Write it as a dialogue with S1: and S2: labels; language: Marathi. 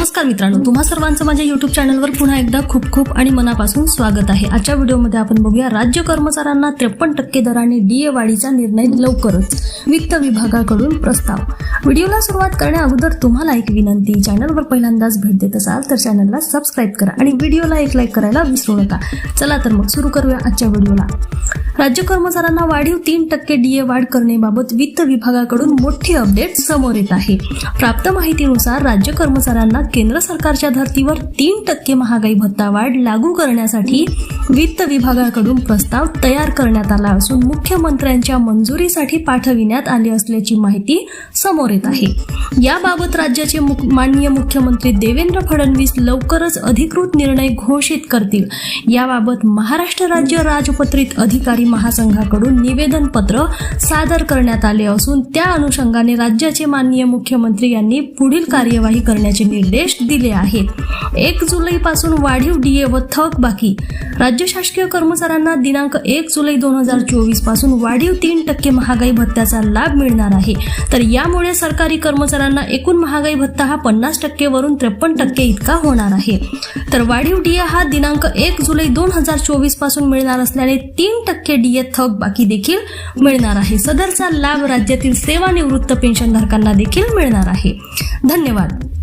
S1: नमस्कार मित्रांनो तुम्हा सर्वांचं माझ्या युट्यूब चॅनलवर पुन्हा एकदा खूप खूप आणि मनापासून स्वागत आहे. आजच्या व्हिडिओमध्ये आपण बघूया राज्य कर्मचाऱ्यांना त्रेपन्न टक्के दराने डीए वाढीचा निर्णय लवकरच वित्त विभागाकडून प्रस्ताव. व्हिडिओला सुरुवात करण्या अगोदर तुम्हाला एक विनंती चॅनलवर पहिल्यांदाच भेट देत असाल तर चॅनलला सबस्क्राईब करा आणि व्हिडिओला एक लाईक करायला विसरू नका. चला तर मग सुरू करूया आजच्या व्हिडिओला. राज्य कर्मचाऱ्यांना वाढीव तीन टक्के डीए वाढ करण्याबाबत वित्त विभागाकडून मोठी अपडेट समोर येत आहे. प्राप्त माहितीनुसार राज्य कर्मचाऱ्यांना केंद्र सरकारच्या धर्तीवर तीन टक्के महागाई भत्ता वाढ लागू करण्यासाठी वित्त विभागाकडून प्रस्ताव तयार करण्यात आला असून मुख्यमंत्र्यांच्या मंजुरीसाठी पाठविण्यात आले असल्याची माहिती समोर येत आहे. याबाबत राज्याचे मुख- माननीय मुख्यमंत्री देवेंद्र फडणवीस लवकरच अधिकृत निर्णय घोषित करतील. याबाबत महाराष्ट्र राज्य राजपत्रित अधिकारी महासंघाकडून निवेदन पत्र सादर करण्यात आले असून त्या अनुषंगाने राज्याचे माननीय मुख्यमंत्री यांनी पुढील कार्यवाही करण्याचे निर्देश दिले आहेत. एक जुलैपासून वाढीव डीए व थक बाकी. राज्य शासकीय कर्मचाऱ्यांना दिनांक एक जुलै दोन हजार चोवीसपासून वाढीव तीन टक्के महागाई भत्त्याचा लाभ मिळणार आहे. तर यामुळे सरकारी कर्मचाऱ्यांना एकूण महागाई भत्ता हा पन्नास टक्केवरून त्रेपन्न टक्के इतका होणार आहे. तर वाढीव डीए हा दिनांक एक जुलै दोन हजार चोवीसपासून मिळणार असल्याने तीन टक्के डी थक बाकी देखील मिळणार आहे. सदरचा लाभ राज्यातील सेवानिवृत्त पेन्शनधारकांना देखील मिळणार आहे. धन्यवाद.